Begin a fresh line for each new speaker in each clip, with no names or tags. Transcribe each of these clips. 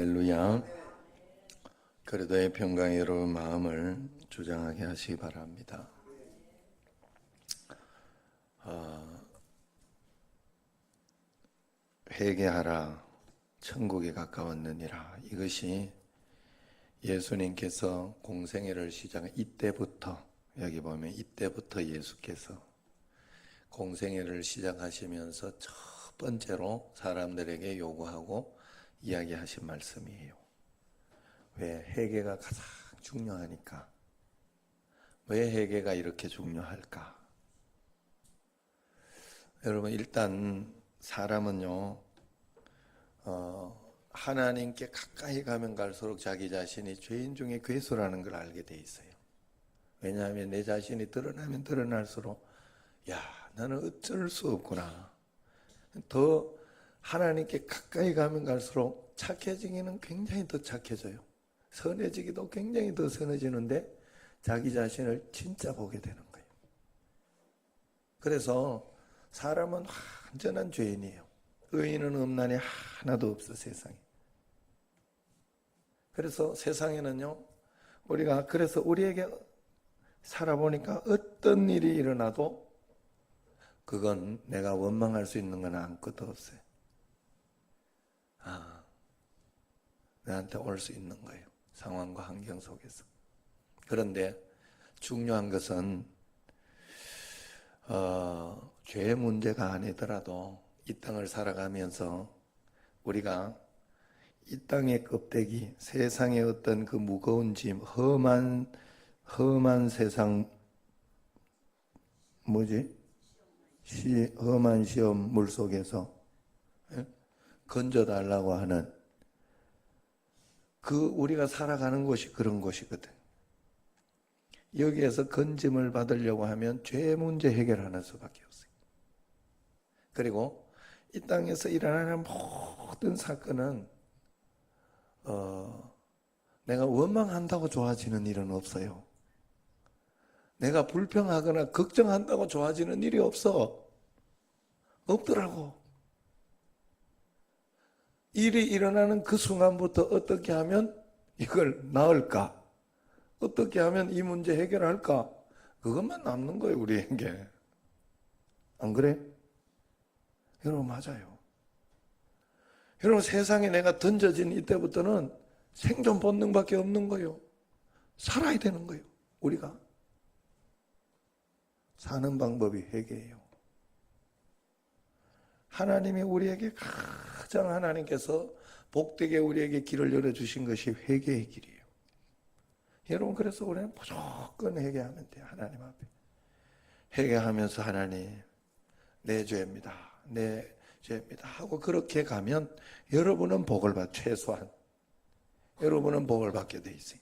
할렐루야. 그래도의 평강의 여러분 마음을 주장하게 하시기 바랍니다. 아, 회개하라, 천국에 가까웠느니라. 이것이 예수님께서 공생애를 시작한 이때부터 여기 보면 이때부터 예수께서 공생애를 시작하시면서 첫 번째로 사람들에게 요구하고 이야기하신 말씀이에요. 왜 회개가 가장 중요하니까. 왜 회개가 이렇게 중요할까? 여러분 일단 사람은요 어, 하나님께 가까이 가면 갈수록 자기 자신이 죄인 중에 괴수라는 걸 알게 돼 있어요. 왜냐하면 내 자신이 드러나면 드러날수록 야 나는 어쩔 수 없구나. 더 하나님께 가까이 가면 갈수록 착해지기는 굉장히 더 착해져요. 선해지기도 굉장히 더 선해지는데 자기 자신을 진짜 보게 되는 거예요. 그래서 사람은 완전한 죄인이에요. 의인은 없나니 하나도 없어 세상에. 그래서 세상에는요, 우리가 그래서 우리에게 살아보니까 어떤 일이 일어나도 그건 내가 원망할 수 있는 건 아무것도 없어요. 아, 내한테 올 수 있는 거예요. 상황과 환경 속에서. 그런데 중요한 것은 어, 죄의 문제가 아니더라도 이 땅을 살아가면서 우리가 이 땅의 껍데기, 세상의 어떤 그 무거운 짐, 험한 험한 세상 뭐지? 시, 험한 시험 물 속에서 예? 건져달라고 하는 그 우리가 살아가는 곳이 그런 곳이거든. 여기에서 건짐을 받으려고 하면 죄 문제 해결하는 수밖에 없어요. 그리고 이 땅에서 일어나는 모든 사건은 어, 내가 원망한다고 좋아지는 일은 없어요. 내가 불평하거나 걱정한다고 좋아지는 일이 없어. 없더라고. 일이 일어나는 그 순간부터 어떻게 하면 이걸 나을까? 어떻게 하면 이 문제 해결할까? 그것만 남는 거예요, 우리에게. 안 그래? 여러분, 맞아요. 여러분, 세상에 내가 던져진 이때부터는 생존 본능밖에 없는 거예요. 살아야 되는 거예요, 우리가. 사는 방법이 회개예요. 하나님이 우리에게 가장 하나님께서 복되게 우리에게 길을 열어주신 것이 회개의 길이에요. 여러분 그래서 우리는 무조건 회개하면 돼요. 하나님 앞에. 회개하면서 하나님 내 죄입니다. 내 죄입니다. 하고 그렇게 가면 여러분은 복을 받 최소한 여러분은 복을 받게 돼 있어요.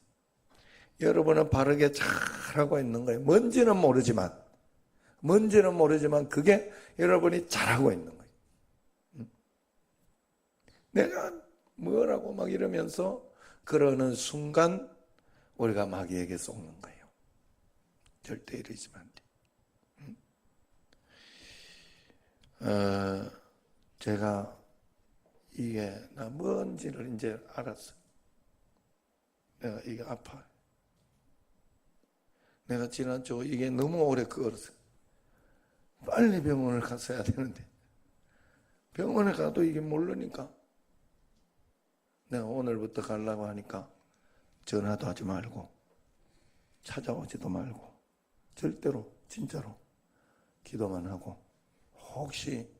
여러분은 바르게 잘하고 있는 거예요. 뭔지는 모르지만 뭔지는 모르지만 그게 여러분이 잘하고 있는 거예요. 내가 뭐라고 막 이러면서 그러는 순간 우리가 마귀에게 속는 거예요. 절대 이러지만 안 돼. 어, 제가 이게 나 뭔지를 이제 알았어. 내가 이게 아파. 내가 지난주 이게 너무 오래 끌었어. 빨리 병원을 갔어야 되는데 병원에 가도 이게 모르니까 내가 오늘부터 가려고 하니까 전화도 하지 말고 찾아오지도 말고 절대로 진짜로 기도만 하고 혹시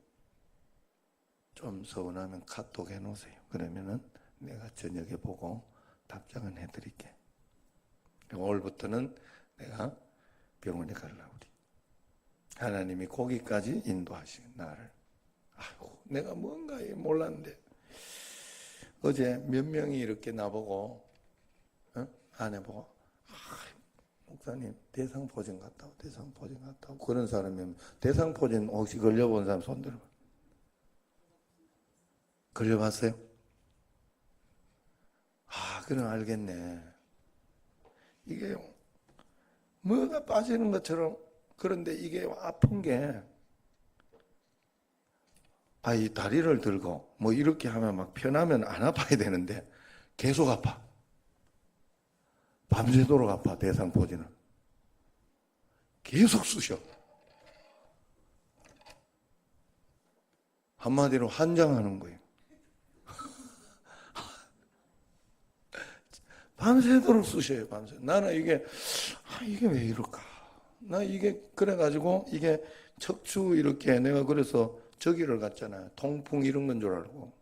좀 서운하면 카톡 해놓으세요. 그러면은 내가 저녁에 보고 답장은 해드릴게. 오늘부터는 내가 병원에 가려고 그래. 하나님이 거기까지 인도하신 나를. 아이고, 내가 뭔가 몰랐는데. 어제 몇 명이 이렇게 나보고, 어? 아내 보고, 아, 목사님, 대상 포진 같다고, 대상 포진 같다고. 그런 사람이면, 대상 포진 혹시 걸려본 사람 손 들어봐. 걸려봤어요? 아, 그럼 알겠네. 이게 뭐가 빠지는 것처럼 그런데 이게 아픈 게, 아, 이 다리를 들고, 뭐 이렇게 하면 막 편하면 안 아파야 되는데, 계속 아파. 밤새도록 아파, 대상포진은. 계속 쑤셔. 한마디로 한장하는 거예요. 밤새도록 쑤셔요, 밤새. 나는 이게, 아, 이게 왜 이럴까? 나 이게, 그래가지고, 이게 척추 이렇게 내가 그래서 저기를 갔잖아요. 통풍 이런 건 줄 알고.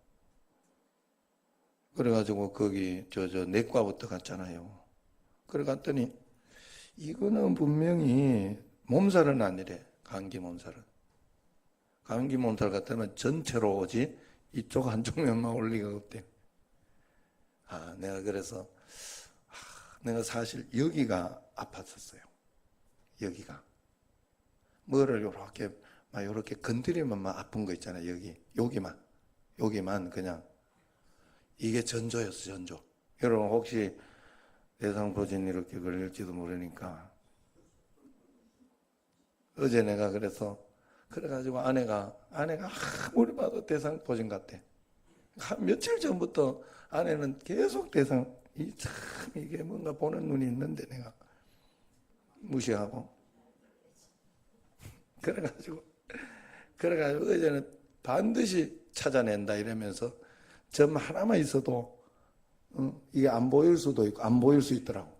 그래가지고 거기, 저, 저, 내과부터 갔잖아요. 그래 갔더니, 이거는 분명히 몸살은 아니래. 감기 몸살은. 감기 몸살 같으면 전체로 오지, 이쪽 한쪽 면만 올 리가 없대. 아, 내가 그래서, 아, 내가 사실 여기가 아팠었어요. 여기가. 뭐를 요렇게, 막 요렇게 건드리면 막 아픈 거 있잖아요. 여기. 여기만. 여기만 그냥. 이게 전조였어, 전조. 여러분, 혹시 대상포진 이렇게 걸릴지도 모르니까. 어제 내가 그래서, 그래가지고 아내가, 아내가 아무리 봐도 대상포진 같대. 한 며칠 전부터 아내는 계속 대상, 이 참, 이게 뭔가 보는 눈이 있는데 내가 무시하고. 그래가지고, 그래가지고 어제는 반드시 찾아낸다 이러면서 점 하나만 있어도 어, 이게 안 보일 수도 있고 안 보일 수 있더라고.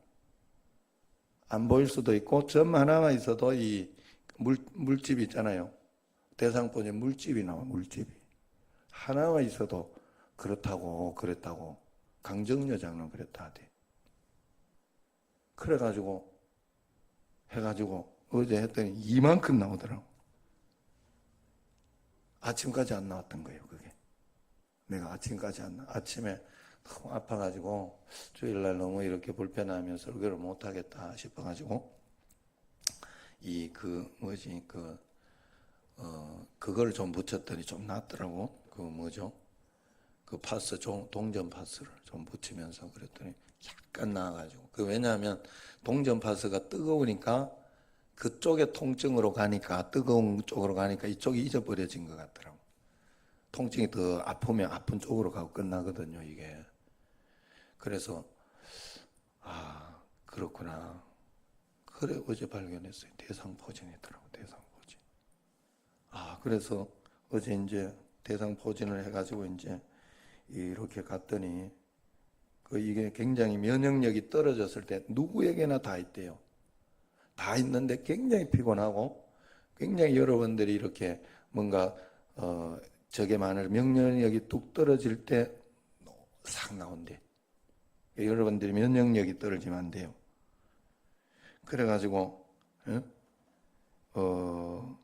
안 보일 수도 있고 점 하나만 있어도 이 물, 물집 있잖아요. 대상포진 물집이 나와 물집이. 하나만 있어도 그렇다고 그랬다고 강정여장은 그랬다 하대. 그래가지고 해가지고 어제 했더니 이만큼 나오더라고. 아침까지 안 나왔던 거예요, 그게. 내가 아침까지 안 나. 아침에 너무 아파가지고 주일날 너무 이렇게 불편하면 설교를 못하겠다 싶어가지고 이 그 뭐지 그 어, 그걸 좀 붙였더니 좀 낫더라고. 그 뭐죠? 그 파스, 종- 동전 파스를 좀 붙이면서 그랬더니 약간 나아가지고. 그 왜냐하면 동전 파스가 뜨거우니까 그쪽에 통증으로 가니까, 뜨거운 쪽으로 가니까 이쪽이 잊어버려진 것 같더라고. 통증이 더 아프면 아픈 쪽으로 가고 끝나거든요, 이게. 그래서, 아, 그렇구나. 그래, 어제 발견했어요. 대상포진이더라고, 대상포진. 아, 그래서 어제 이제 대상포진을 해 가지고 이제 이렇게 갔더니 그 이게 굉장히 면역력이 떨어졌을 때 누구에게나 다 있대요. 다 있는데 굉장히 피곤하고 굉장히 여러분들이 이렇게 뭔가 어 저게 많을 면역력이 뚝 떨어질 때 싹 나온대. 여러분들이 면역력이 떨어지면 안 돼요. 그래가지고 예? 어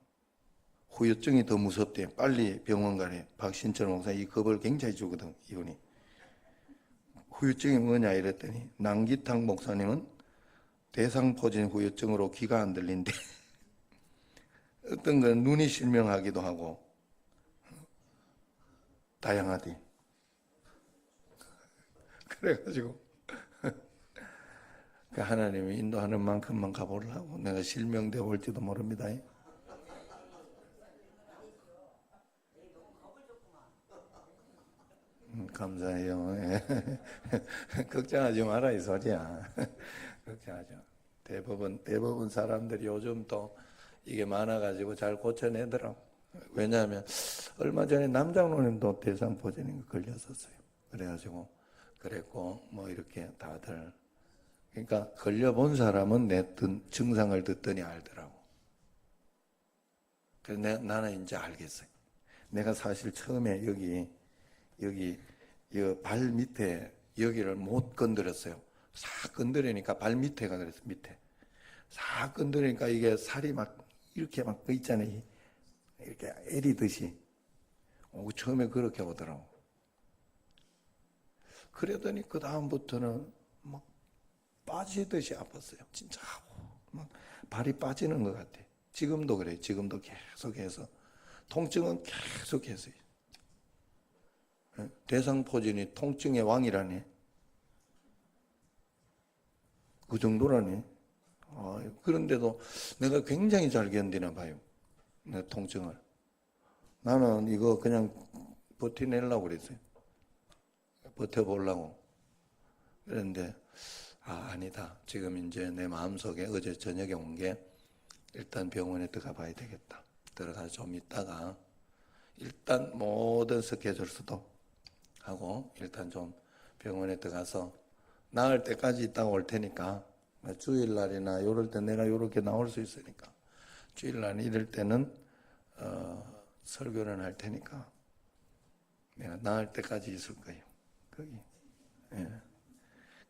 후유증이 더 무섭대. 빨리 병원 가래. 박신철 목사 이 겁을 굉장히 주거든, 이분이. 후유증이 뭐냐 이랬더니 남기탕 목사님은 대상포진 후유증으로 귀가 안 들린대. 어떤 건 눈이 실명하기도 하고 다양하대. 그래가지고 그 하나님이 인도하는 만큼만 가보려고 내가 실명돼 올지도 모릅니다. 음, 감사해요. 예. 걱정하지 마라 이 소리야. 걱정하죠. 대부분 대부분 사람들이 요즘 또 이게 많아가지고 잘 고쳐내더라고. 왜냐하면 얼마 전에 남장로님도 대상 포진인 거 걸렸었어요. 그래가지고 그랬고 뭐 이렇게 다들 그러니까 걸려본 사람은 내 듣- 증상을 듣더니 알더라고. 그래서 내, 나는 이제 알겠어요. 내가 사실 처음에 여기 여기 이 발 밑에 여기를 못 건드렸어요. 싹 건드리니까 발 밑에가 그랬어 밑에. 싹 건드리니까 이게 살이 막 이렇게 막그 있잖아요. 이렇게 애리듯이. 오, 처음에 그렇게 오더라고. 그러더니 그 다음부터는 막 빠지듯이 아팠어요. 진짜 막 발이 빠지는 것 같아. 지금도 그래. 지금도 계속해서 통증은 계속해서요. 예, 대상포진이 통증의 왕이라니. 그 정도라니. 아, 그런데도 내가 굉장히 잘 견디나 봐요. 내 통증을. 나는 이거 그냥 버텨내려고 그랬어요. 버텨보려고. 그런데 아 아니다. 지금 이제 내 마음속에 어제 저녁에 온 게 일단 병원에 들어가 봐야 되겠다. 들어가 좀 있다가 일단 모든 스케줄 수도 하고 일단 좀 병원에 들어가서 나을 때까지 있다가 올 테니까 뭐 주일날이나 요럴 때 내가 요렇게 나올 수 있으니까 주일날 이럴 때는 어, 설교는 할 테니까 내가 나을 때까지 있을 거예요. 거기. 예.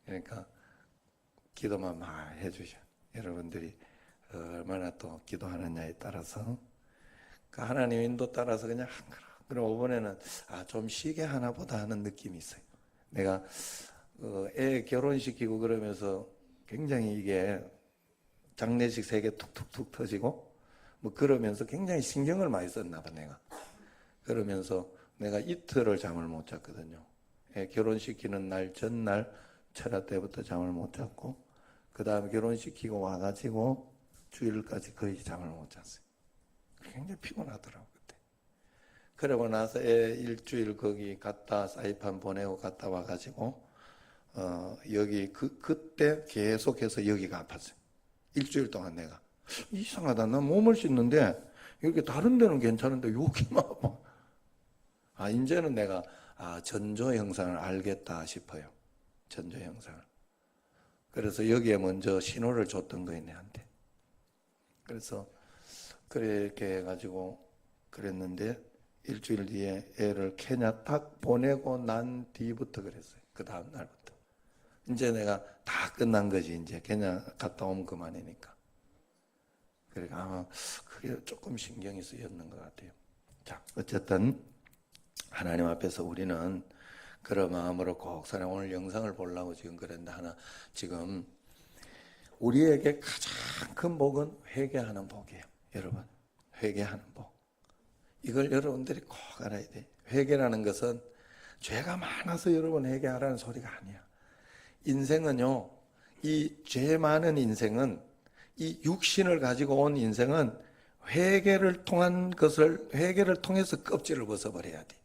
그러니까 기도만 많이 해주셔. 여러분들이 얼마나 또 기도하느냐에 따라서 그 하나님 인도 따라서 그냥. 그럼 이번에는 아 좀 쉬게 하나 보다 하는 느낌이 있어요. 내가 어, 애 결혼시키고 그러면서 굉장히 이게 장례식 세계 툭툭툭 터지고 뭐 그러면서 굉장히 신경을 많이 썼나 봐 내가. 그러면서 내가 이틀을 잠을 못 잤거든요. 애 결혼시키는 날 전날 철야 때부터 잠을 못 잤고 그 다음에 결혼시키고 와가지고 주일까지 거의 잠을 못 잤어요. 굉장히 피곤하더라고 그때. 그러고 나서 애 일주일 거기 갔다 사이판 보내고 갔다 와가지고 어 여기 그 그때 계속해서 여기가 아팠어요. 일주일 동안 내가 이상하다. 나 몸을 씻는데 이렇게 다른 데는 괜찮은데 여기만 아파. 아 이제는 내가 아 전조 형상을 알겠다 싶어요. 전조 형상을. 그래서 여기에 먼저 신호를 줬던 거예요 내한테. 그래서 그렇게 해가지고 그랬는데 일주일 뒤에 애를 케냐 딱 보내고 난 뒤부터 그랬어요. 그 다음 날부터. 이제 내가 다 끝난 거지 이제 케냐 갔다 오면 그만이니까. 그러니까 아마 그게 조금 신경이 쓰였는 것 같아요. 자 어쨌든 하나님 앞에서 우리는 그런 마음으로 꼭 사랑 오늘 영상을 보려고 지금 그랬는데 하나 지금 우리에게 가장 큰 복은 회개하는 복이에요. 여러분 회개하는 복. 이걸 여러분들이 꼭 알아야 돼. 회개라는 것은 죄가 많아서 여러분 회개하라는 소리가 아니야. 인생은요, 이 죄 많은 인생은 이 육신을 가지고 온 인생은 회개를 통한 것을 회개를 통해서 껍질을 벗어버려야 돼.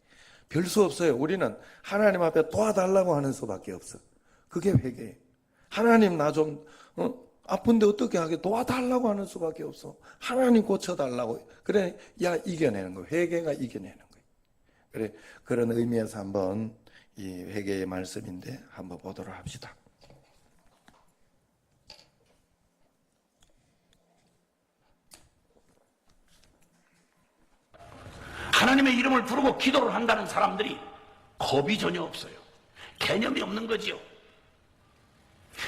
별 수 없어요. 우리는 하나님 앞에 도와달라고 하는 수밖에 없어. 그게 회개예요. 하나님 나좀 어? 아픈데 어떻게 하게 도와달라고 하는 수밖에 없어. 하나님 고쳐달라고. 그래, 야 이겨내는 거. 회개가 이겨내는 거예요. 그래 그런 의미에서 한번 이 회개의 말씀인데 한번 보도록 합시다.
하나님의 이름을 부르고 기도를 한다는 사람들이 겁이 전혀 없어요. 개념이 없는 거지요.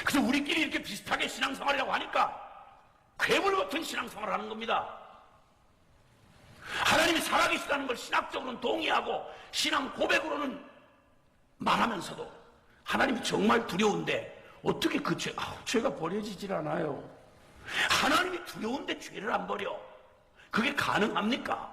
그래서 우리끼리 이렇게 비슷하게 신앙생활이라고 하니까 괴물 같은 신앙생활을 하는 겁니다. 하나님이 살아계시다는 걸 신학적으로는 동의하고 신앙 고백으로는 말하면서도 하나님이 정말 두려운데 어떻게 그 죄, 아, 죄가 버려지질 않아요. 하나님이 두려운데 죄를 안 버려. 그게 가능합니까?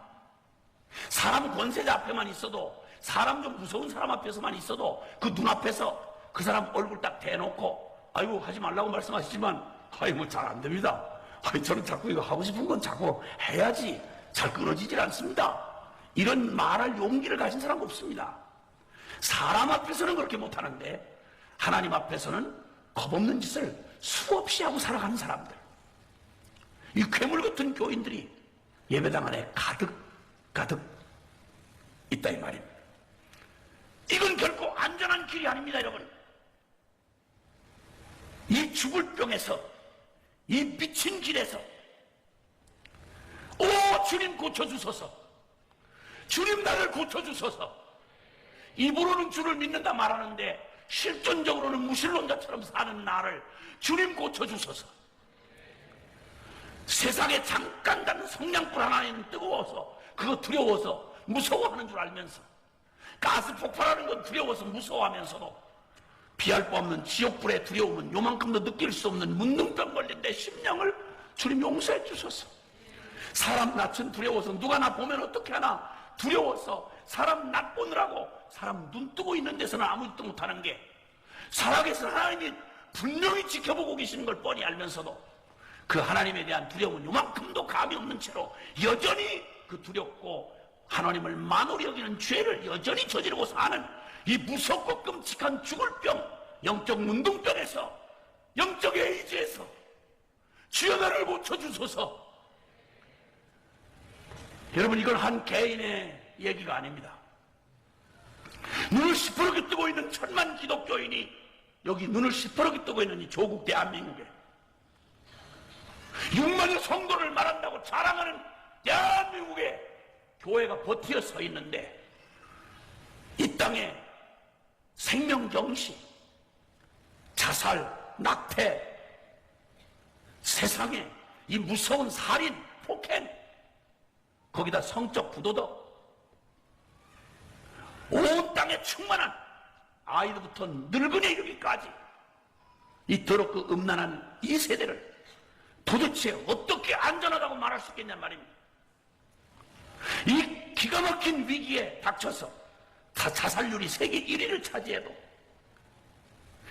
사람 권세자 앞에만 있어도 사람 좀 무서운 사람 앞에서만 있어도 그 눈앞에서 그 사람 얼굴 딱 대놓고 아이고 하지 말라고 말씀하시지만 아이 뭐 잘 안 됩니다. 아이 저는 자꾸 이거 하고 싶은 건 자꾸 해야지 잘 끊어지질 않습니다. 이런 말할 용기를 가진 사람 없습니다. 사람 앞에서는 그렇게 못하는데 하나님 앞에서는 겁없는 짓을 수없이 하고 살아가는 사람들. 이 괴물 같은 교인들이 예배당 안에 가득 가득 있다 이 말입니다. 이건 결코 안전한 길이 아닙니다, 여러분. 이 죽을 병에서 이 미친 길에서 오 주님 고쳐주소서 주님 나를 고쳐주소서 입으로는 주를 믿는다 말하는데 실존적으로는 무신론자처럼 사는 나를 주님 고쳐주소서 세상에 잠깐 닿는 성냥불 하나에는 뜨거워서 그거 두려워서 무서워하는 줄 알면서 가스 폭발하는 건 두려워서 무서워하면서도 피할 수 없는 지옥불의 두려움은 요만큼도 느낄 수 없는 문둥병 걸린 내 심령을 주님 용서해 주소서. 사람 낯은 두려워서 누가 나 보면 어떻게 하나 두려워서 사람 낯 보느라고 사람 눈 뜨고 있는 데서는 아무 짓도 못하는 게 살아계신 하나님이 분명히 지켜보고 계시는 걸 뻔히 알면서도 그 하나님에 대한 두려움은 요만큼도 감이 없는 채로 여전히 그 두렵고 하나님을 만홀히 여기는 죄를 여전히 저지르고 사는 이 무섭고 끔찍한 죽을 병 영적 문둥병에서 영적 에이즈에서 주여 나를 고쳐주소서. 여러분 이건 한 개인의 얘기가 아닙니다 눈을 시퍼렇게 뜨고 있는 천만 기독교인이 여기 눈을 시퍼렇게 뜨고 있는 이 조국 대한민국에 6만의 성도를 말한다고 자랑하는 대한민국에 교회가 버티어 서 있는데 이 땅에 생명경시, 자살, 낙태, 세상에 이 무서운 살인, 폭행, 거기다 성적 부도덕, 온 땅에 충만한 아이들부터 늙은이 이르기까지 이 더럽고 음란한 이 세대를 도대체 어떻게 안전하다고 말할 수 있겠냔 말입니다. 이 기가 막힌 위기에 닥쳐서 다 자살률이 세계 1위를 차지해도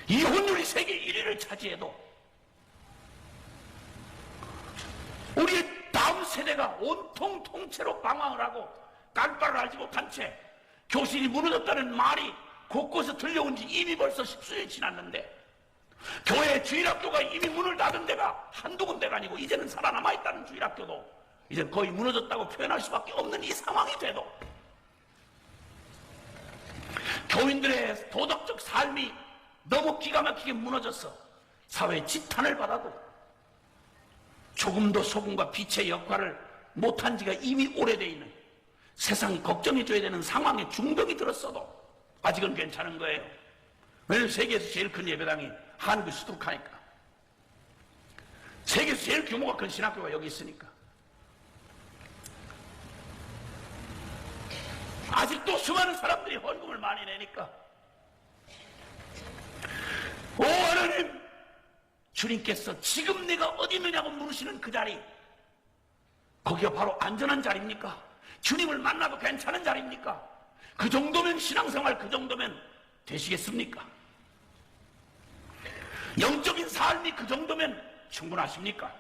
이혼율이 세계 1위를 차지해도 우리의 다음 세대가 온통 통째로 방황을 하고 깜빡을 알지 못한 채 교실이 무너졌다는 말이 곳곳에 들려온 지 이미 벌써 십수년이 지났는데 교회 주일학교가 이미 문을 닫은 데가 한두 군데가 아니고 이제는 살아남아 있다는 주일학교도 이제 거의 무너졌다고 표현할 수밖에 없는 이 상황이 돼도 교인들의 도덕적 삶이 너무 기가 막히게 무너져서 사회의 지탄을 받아도 조금도 소금과 빛의 역할을 못한 지가 이미 오래돼 있는 세상이 걱정해줘야 되는 상황에 중병이 들었어도 아직은 괜찮은 거예요. 왜냐면 세계에서 제일 큰 예배당이 한국 수도카니까. 세계에서 제일 규모가 큰 신학교가 여기 있으니까. 아직도 수많은 사람들이 헌금을 많이 내니까. 오, 하나님! 주님께서 지금 내가 어디 있느냐고 물으시는 그 자리. 거기가 바로 안전한 자리입니까? 주님을 만나도 괜찮은 자리입니까? 그 정도면 신앙생활 그 정도면 되시겠습니까? 영적인 삶이 그 정도면 충분하십니까?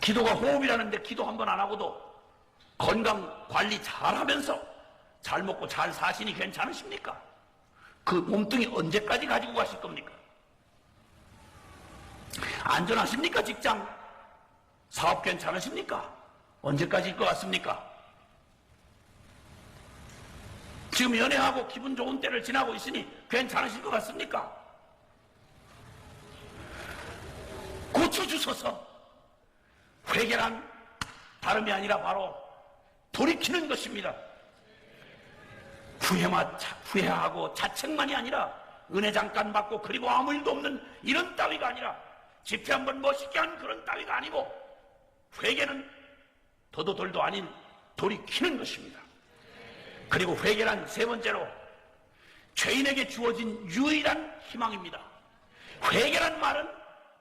기도가 호흡이라는데 기도 한 번 안 하고도 건강 관리 잘 하면서 잘 먹고 잘 사시니 괜찮으십니까? 그 몸뚱이 언제까지 가지고 가실 겁니까? 안전하십니까? 직장? 사업 괜찮으십니까? 언제까지일 것 같습니까? 지금 연애하고 기분 좋은 때를 지나고 있으니 괜찮으실 것 같습니까? 고쳐주소서. 회개란 다름이 아니라 바로 돌이키는 것입니다. 후회만, 자- 후회하고 자책만이 아니라 은혜 잠깐 받고 그리고 아무 일도 없는 이런 따위가 아니라 집회 한번 멋있게 한 그런 따위가 아니고 회개는 더도돌도 아닌 돌이키는 것입니다. 그리고 회개란 세 번째로 죄인에게 주어진 유일한 희망입니다. 회개란 말은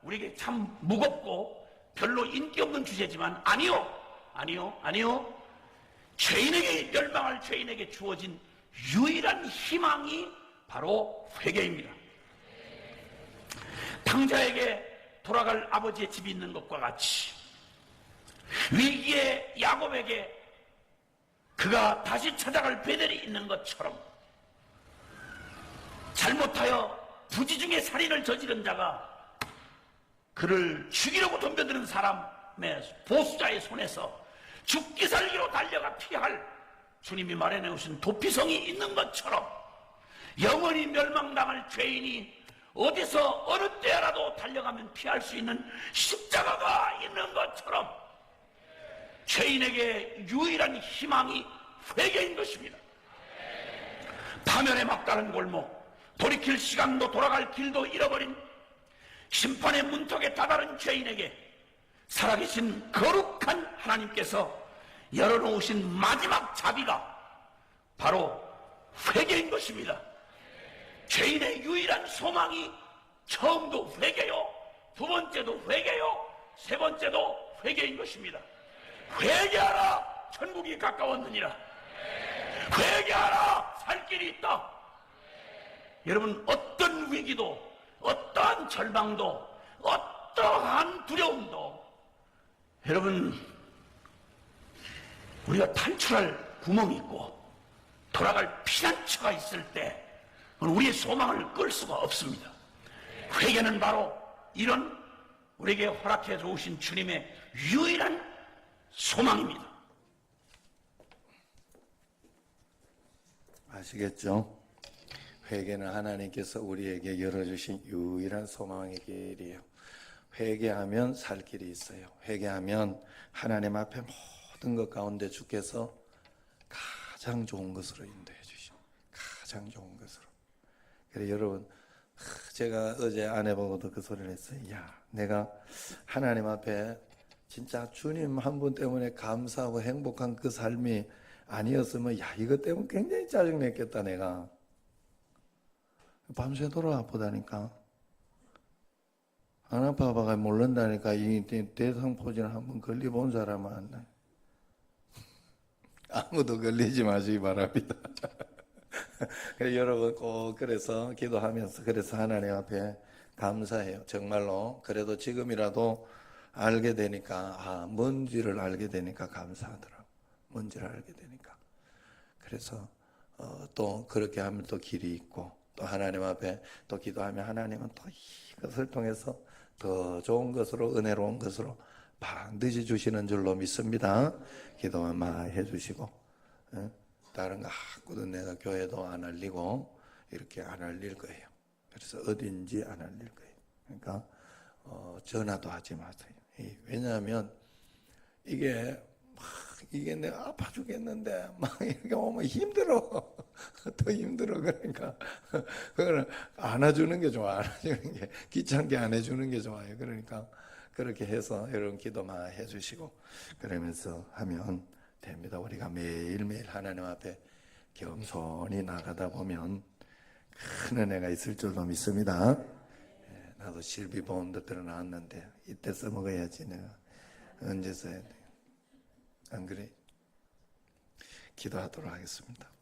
우리에게 참 무겁고 별로 인기 없는 주제지만 아니요, 아니요, 아니요. 죄인에게 멸망할 죄인에게 주어진 유일한 희망이 바로 회개입니다. 당자에게 돌아갈 아버지의 집이 있는 것과 같이 위기의 야곱에게 그가 다시 찾아갈 베델이 있는 것처럼 잘못하여 부지 중에 살인을 저지른 자가 그를 죽이려고 덤벼드는 사람의 보수자의 손에서 죽기 살기로 달려가 피할 주님이 마련해 오신 도피성이 있는 것처럼 영원히 멸망당할 죄인이 어디서 어느 때라도 달려가면 피할 수 있는 십자가가 있는 것처럼 죄인에게 유일한 희망이 회개인 것입니다. 파멸의 막다른 골목, 돌이킬 시간도 돌아갈 길도 잃어버린 심판의 문턱에 다다른 죄인에게 살아계신 거룩한 하나님께서 열어놓으신 마지막 자비가 바로 회개인 것입니다. 죄인의 유일한 소망이 처음도 회개요, 두 번째도 회개요, 세 번째도 회개인 것입니다. 회개하라! 천국이 가까웠느니라. 회개하라! 살 길이 있다. 여러분, 어떤 위기도, 어떠한 절망도, 어떠한 두려움도, 여러분, 우리가 탈출할 구멍이 있고, 돌아갈 피난처가 있을 때, 우리의 소망을 끌 수가 없습니다. 회개는 바로 이런 우리에게 허락해 주신 주님의 유일한 소망입니다.
아시겠죠? 회개는 하나님께서 우리에게 열어주신 유일한 소망의 길이에요. 회개하면 살 길이 있어요. 회개하면 하나님 앞에 모든 것 가운데 주께서 가장 좋은 것으로 인도해 주시오. 가장 좋은 것으로. 그래 여러분 하, 제가 어제 아내보고도 그 소리를 했어요. 야, 내가 하나님 앞에 진짜 주님 한 분 때문에 감사하고 행복한 그 삶이 아니었으면 야 이것 때문에 굉장히 짜증냈겠다 내가. 밤새도록 아프다니까. 안 아파봐가 모른다니까 이 대상포진 한번 걸려본 사람은 안 나. 아무도 걸리지 마시기 바랍니다. 그래, 여러분 꼭 그래서 기도하면서 그래서 하나님 앞에 감사해요. 정말로 그래도 지금이라도 알게 되니까 아 뭔지를 알게 되니까 감사하더라고. 뭔지를 알게 되니까. 그래서 어, 또 그렇게 하면 또 길이 있고 또 하나님 앞에 또 기도하면 하나님은 또 이것을 통해서 더 좋은 것으로 은혜로운 것으로 반드시 주시는 줄로 믿습니다. 기도만 많이 해주시고 예? 다른 거 아무도 내가 교회도 안 알리고 이렇게 안 알릴 거예요. 그래서 어딘지 안 알릴 거예요. 그러니까 어, 전화도 하지 마세요. 이, 왜냐하면 이게 막 이게 내가 아파 죽겠는데 막 이렇게 오면 힘들어. 더 힘들어 그러니까. 그거는 안아주는 게 좋아. 안아주는 게 귀찮게 안 해주는 게 좋아요. 그러니까 그렇게 해서 여러분 기도만 해주시고 그러면서 하면 됩니다. 우리가 매일매일 하나님 앞에 겸손히 나가다 보면 큰 은혜가 있을 줄로 믿습니다. 예, 나도 실비보험도 들어나왔는데 이때 써먹어야지 내가 언제 써야 돼 안 그래? 기도하도록 하겠습니다.